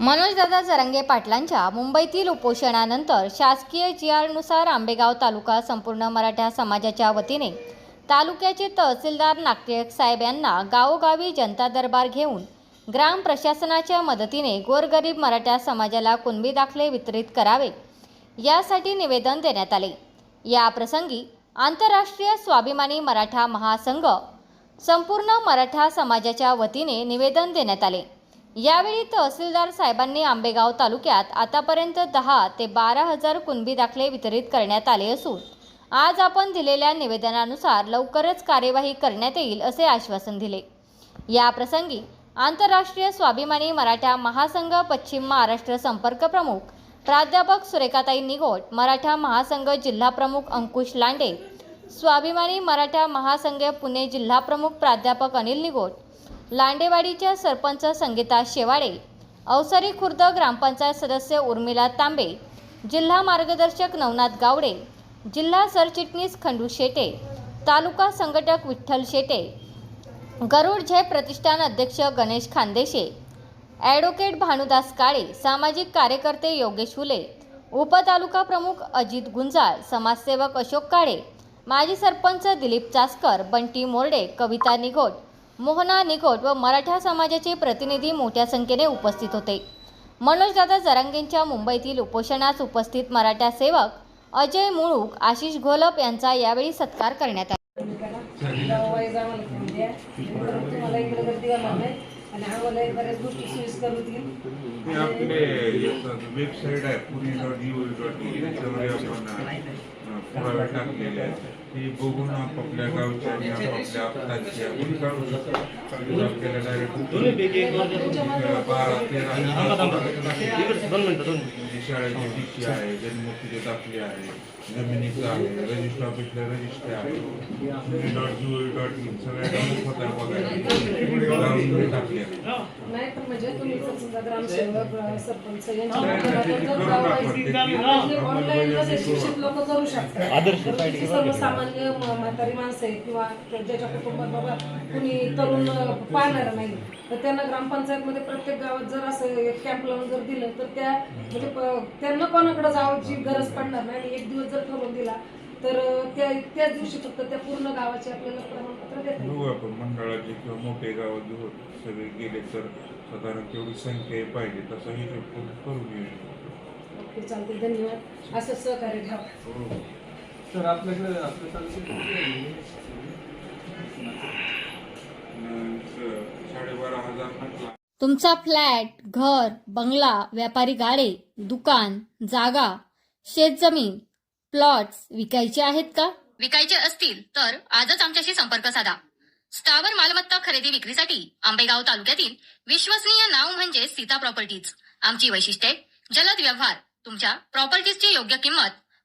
मनोजदादा जरंगे पाटलांच्या मुंबईतील उपोषणानंतर शासकीय जी आरनुसार आंबेगाव तालुका संपूर्ण मराठा समाजाच्या वतीने तालुक्याचे तहसीलदार नागटेक साहेब यांना गावोगावी जनता दरबार घेऊन ग्राम प्रशासनाच्या मदतीने गोरगरीब मराठा समाजाला कुणबी दाखले वितरित करावे यासाठी निवेदन देण्यात आले. या प्रसंगी आंतरराष्ट्रीय स्वाभिमानी मराठा महासंघ संपूर्ण मराठा समाजाच्या वतीने निवेदन देण्यात आले. यावेळी तहसीलदार साहेबांनी आंबेगाव तालुक्यात आतापर्यंत दहा ते बारा हजार कुणबी दाखले वितरित करण्यात आले असून आज आपण दिलेल्या निवेदनानुसार लवकरच कार्यवाही करण्यात येईल असे आश्वासन दिले. या प्रसंगी आंतरराष्ट्रीय स्वाभिमानी मराठा महासंघ पश्चिम महाराष्ट्र संपर्क प्रमुख प्राध्यापक सुरेखाताई निगोट मराठा महासंघ जिल्हा प्रमुख अंकुश लांडे स्वाभिमानी मराठा महासंघ पुणे जिल्हा प्रमुख प्राध्यापक अनिल निगोट लांडेवाडीच्या सरपंच संगीता शेवाळे अवसरी खुर्द ग्रामपंचायत सदस्य उर्मिला तांबे जिल्हा मार्गदर्शक नवनाथ गावडे जिल्हा सरचिटणीस खंडू शेटे तालुका संघटक विठ्ठल शेटे गरुड झे प्रतिष्ठान अध्यक्ष गणेश खानदेशे ॲडव्होकेट भानुदास काळे सामाजिक कार्यकर्ते योगेश हुले उपतालुका प्रमुख अजित गुंजाळ समाजसेवक अशोक काळे माजी सरपंच दिलीप चासकर बंटी मोर्डे कविता निगोट मोहना निकोट व मराठा समाजाचे प्रतिनिधी मोठ्या संख्येने उपस्थित होते. मनोजदादा जरांगेंच्या मुंबईतील उपोषणास उपस्थित मराठा सेवक अजय मुळूक आशिष घोलप यांचा यावेळी सत्कार करण्यात आला. आपले वेबसाईट आहे Pune dot U dot in त्याच्यावर आपण पुरावे टाकलेले आहेत ते बघून आपापल्या गावच्या आणि आपापल्या आपल्याची आपण काढू शकतो तर आपल्याला डायरेक्ट बारा तेरा म्हणजे शाळेची टिकी आहे जन्ममुक्तीचे दाखले आहे जमिनीचं आहे रजिस्टर ऑफिसला रजिस्टर आहे Pune dot U dot in सगळ्या डाऊन स्वतः बघायला गावून टाकले आहे. नाही पण म्हणजे तुम्ही जर समजा ग्रामसेवक अ, सरपंच यांच्या नाही, माध्यमातून ते जर करू गाव नका. वाईज ते- ते- म्हणजे ऑनलाईन कसं शिक्षित लोक करू शकतात आदर्श सर्वसामान्य म्हातारी माणसं आहेत किंवा ज्याच्या कुटुंबात बाबा कुणी तरुण पाहणार नाही तर त्यांना ग्रामपंचायतमध्ये प्रत्येक गावात जर असं एक कॅम्प लावून जर दिलं तर त्या म्हणजे त्यांना कोणाकडे जायची गरज पडणार नाही. आणि एक दिवस जर ठरवून दिला तर त्या त्याच दिवशी फक्त त्या पूर्ण गावाचे आपल्याला प्रमाणपत्र देतात बघू आपण मंडळाचे किंवा मोठे गाव घेऊन सगळे गेले तर साधारण तेवढी संख्या पाहिजे तसं करून येईल. ओके चालते धन्यवाद. असं सहकार्य ठेवा तर आपल्याकडे आपल्या तालुक्यात तुमचा फ्लॅट घर बंगला व्यापारी गाडे दुकान जागा शेतजमीन प्लॉट्स विकायचे आहेत का? विकायचे असतील तर आजच आमच्याशी संपर्क साधा. स्थावर मालमत्ता खरेदी विक्रीसाठी आंबेगाव तालुक्यातील विश्वसनीय नाव म्हणजे सीता प्रॉपर्टीज. आमची वैशिष्ट्ये जलद व्यवहार तुमच्या प्रॉपर्टीजची योग्य किंमत